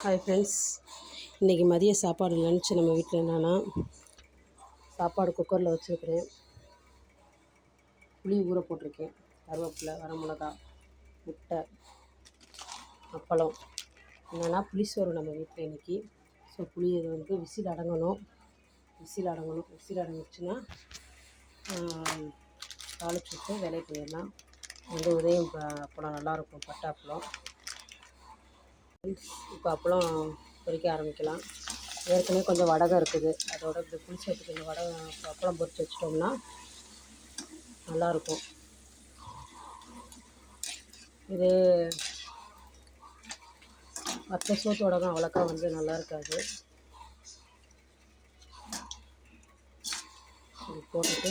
Hi friends இன்றைக்கி மதிய சாப்பாடு லன்ச் நம்ம வீட்டில் என்னென்னா சாப்பாடு குக்கரில் வச்சுருக்கிறேன். புளி ஊற போட்டிருக்கேன். கருவேப்பிலை வரமிளகா முட்டை அப்பளம். என்னென்னா புளிசோறு நம்ம வீட்டில் இன்றைக்கி ஸோ புளி இது வந்து விசில் அடங்கணும். விசில் அடங்கணும். விசில் அடங்கிடுச்சுன்னா தாளிச்சு விட்டு வேலையை போயிடலாம். வந்து உதயம் அப்பளம் நல்லாயிருக்கும். பட்டை அப்பளம். இப்போ அப்பளம் பொரிக்க ஆரம்பிக்கலாம். ஏற்கனவே கொஞ்சம் வடகம் இருக்குது. அதோட இப்படி புளி சேர்த்து கொஞ்சம் வடகம் அப்பளம் பொரித்து வச்சிட்டோம்னா நல்லாயிருக்கும். இது மற்ற சோத்து வடகம் அவ்வளோக்கா வந்து நல்லா இருக்காது போட்டுட்டு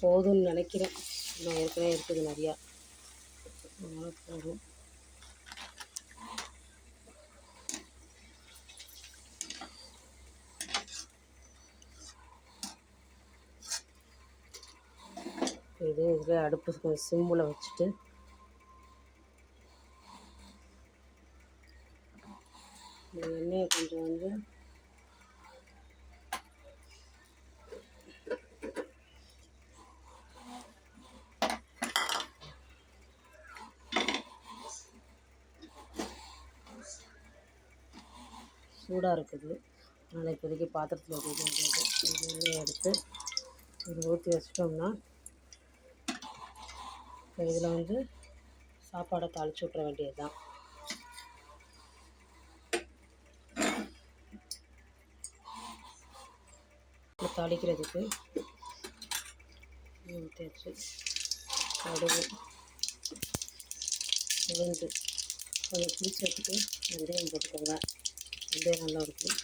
போதும்னு நினைக்கிறேன். இன்னும் ஏற்கனவே இருக்குது நிறையா. அதனால் போதும். இது இதில் அடுப்பு கொஞ்சம் சிம்மில் வச்சுட்டு. எண்ணெயை கொஞ்சம் வந்து சூடாக இருக்குது. அதனால் இப்போதைக்கு பாத்திரத்தில் ஊற்றிக்க வேண்டியது எடுத்து இது ஊற்றி வச்சிட்டோம்னா இப்போ இதில் வந்து சாப்பாடை தாளித்து விட்ற வேண்டியது தான் தாளிக்கிறதுக்கு ஊற்றியாச்சு கடுகு உளுந்து கொஞ்சம் பிடிச்சதுக்கு வெந்தயம் போட்டுக்கோங்க. வெந்தயம் நல்லாயிருக்கும்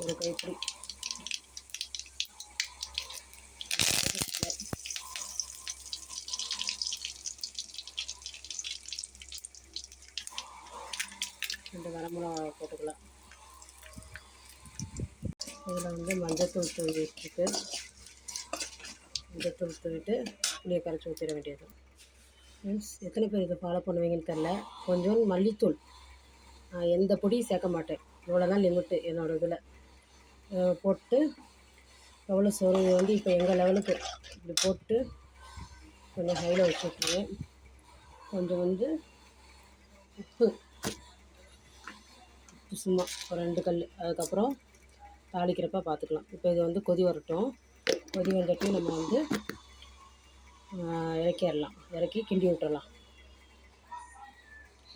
ஒரு கைப்பிடி ரெண்டு வரமிளகா போட்டுக்கலாம். இதில் வந்து மஞ்சத்தூள் தூவிட்டு மஞ்சத்தூள் தூவிட்டு புளியை கரைச்சி ஊற்றிட வேண்டியது மீன்ஸ் எத்தனை பேர் இதை ஃபாலோ பண்ணுவீங்கன்னு தெரில கொஞ்சோண்டு மல்லித்தூள். நான் எந்த பொடியும் சேர்க்க மாட்டேன். இவ்வளோ தான் லிமிட்டு என்னோடய இதில் போட்டு எவ்வளோ சோறு வந்து இப்போ எங்கள் லெவலுக்கு இப்படி போட்டு கொஞ்சம் ஹையில் வச்சு கொஞ்சம் வந்து உப்பு. உப்பு சும்மா ஒரு ரெண்டு கல் அதுக்கப்புறம் தாளிக்கிறப்ப பார்த்துக்கலாம் இப்போ இது வந்து கொதி வரட்டும். கொதி வந்துட்டு நம்ம வந்து இறக்கிடலாம். இறக்கி கிண்டி விட்டுறலாம்.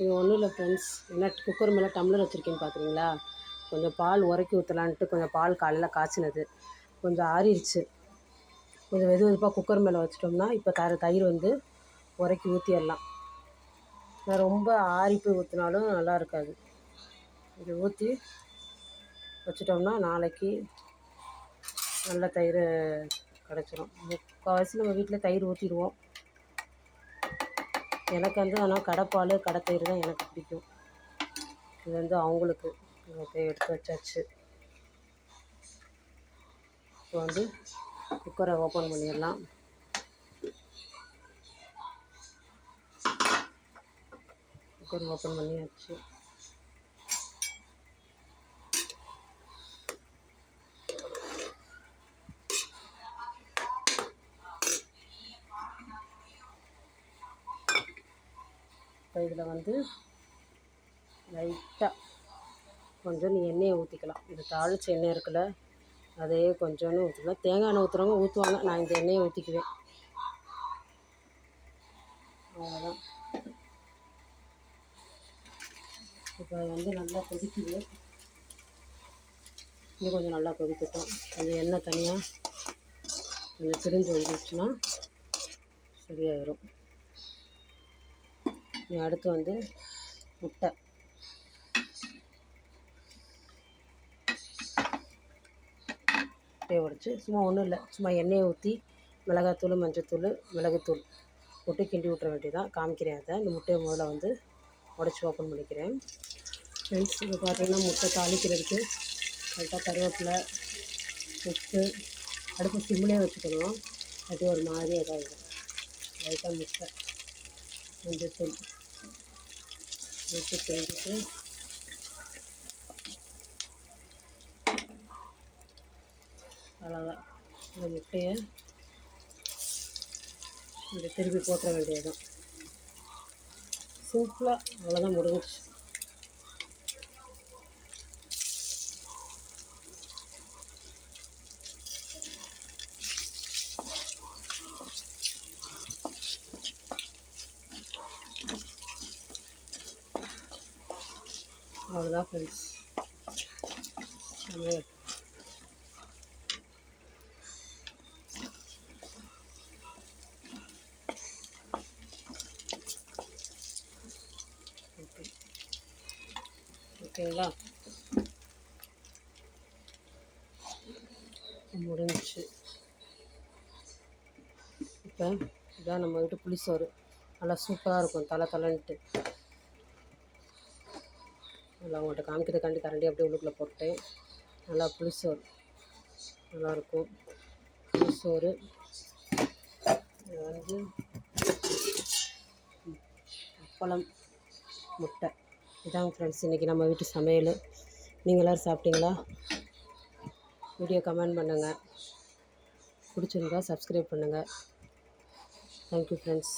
இது ஒன்றும் இல்லை ஃப்ரெண்ட்ஸ் என்ன குக்கர் மேலே டம்ளர் வச்சுருக்கேன்னு பார்க்குறீங்களா கொஞ்சம் பால் உரைக்கி ஊற்றலான்ட்டு கொஞ்சம் பால் காலையில் காய்ச்சினது. கொஞ்சம் ஆறிடுச்சு கொஞ்சம் வெது வெதுப்பாக குக்கர் மேலே வச்சிட்டோம்னா இப்போ தர தயிர் வந்து உரைக்கி ஊற்றிடலாம் ரொம்ப ஆறி போய் ஊற்றினாலும் நல்லா இருக்காது. இது ஊற்றி வச்சிட்டோம்னா நாளைக்கு நல்ல தயிர் கிடச்சிரும். முக்கால்வாசி நம்ம வீட்டில் தயிர் ஊற்றிடுவோம் எனக்கு வந்து ஆனால் கடைப்பால் கடை தான் எனக்கு பிடிக்கும். இது வந்து அவங்களுக்கு ஓகே எடுத்து வச்சாச்சு. இப்போ வந்து குக்கரை ஓப்பன் பண்ணிடலாம். குக்கர் ஓப்பன் பண்ணியாச்சு. இப்போ இதில் வந்து லைட்டாக கொஞ்சம் நீ எண்ணெயை ஊற்றிக்கலாம். இந்த தாளிச்ச எண்ணெய் இருக்குல்ல அதையே கொஞ்சோன்னு ஊற்றிக்கலாம். தேங்காய் எண்ணெய் ஊற்றுறவங்க ஊற்றுவாங்க நான் இந்த எண்ணெயை ஊற்றிக்குவேன் அவ்வளோதான் இப்போ வந்து நல்லா கொதிக்குது. இன்னும் கொஞ்சம் நல்லா கொதிக்கட்டும். கொஞ்சம் எண்ணெய் தனியாக கொஞ்சம் பிரிஞ்சு வந்துடுச்சுன்னா சரியாயிடும் அடுத்து வந்து முட்டை. முட்டையை உடச்சி சும்மா ஒன்றும் இல்லை. சும்மா எண்ணெயை ஊற்றி மிளகாத்தூள் மஞ்சத்தூள் மிளகுத்தூள் போட்டு கிண்டி விட்ற வேண்டியதான் காமிக்கிறேன் அதை. இந்த முட்டையை முதல்ல வந்து உடச்சி ஓப்பன் பண்ணிக்கிறேன். ஃப்ரெண்ட்ஸ் இப்போ பார்த்திங்கன்னா முட்டை தாளிக்கிறதுக்கு கரெக்டாக கருவேப்பிலை உப்பு அடுப்பு சிம்மிலே வச்சுக்கணும். அது ஒரு மாதிரி இதாகிடும் லைட்டாக முட்டை மஞ்சத்தூள். முட்டை செஞ்சுட்டு அவ்வளோதான் இந்த முட்டையை இப்படி திருப்பி போட்டுற வேண்டியதுதான். சிம்பிளாக அவ்வளோதான் முடிஞ்சிச்சு அவ்வளோதான் ஃப்ரெண்ட்ஸ் சமையல் ஓகேங்களா முடிஞ்சிச்சு இப்போ இதான் நம்ம வீட்டு புளிசோறு. நல்லா சூப்பராக இருக்கும் தலை தலைன்ட்டு. நல்லா உங்கள்கிட்ட காமிக்கிறதுக்காண்டி கரண்டி அப்படியே உள்ளுக்குள்ளே போட்டேன் நல்லா புளிசோறு. நல்லாயிருக்கும். புளிசோறு. இது வந்து அப்பளம் முட்டை. இதாங்க ஃப்ரெண்ட்ஸ் இன்றைக்கி நம்ம வீட்டு சமையல். நீங்கள் எல்லோரும் சாப்பிட்டீங்களா? வீடியோ கமெண்ட் பண்ணுங்கள் பிடிச்சிருந்தா சப்ஸ்கிரைப் பண்ணுங்கள் தேங்க்யூ ஃப்ரெண்ட்ஸ்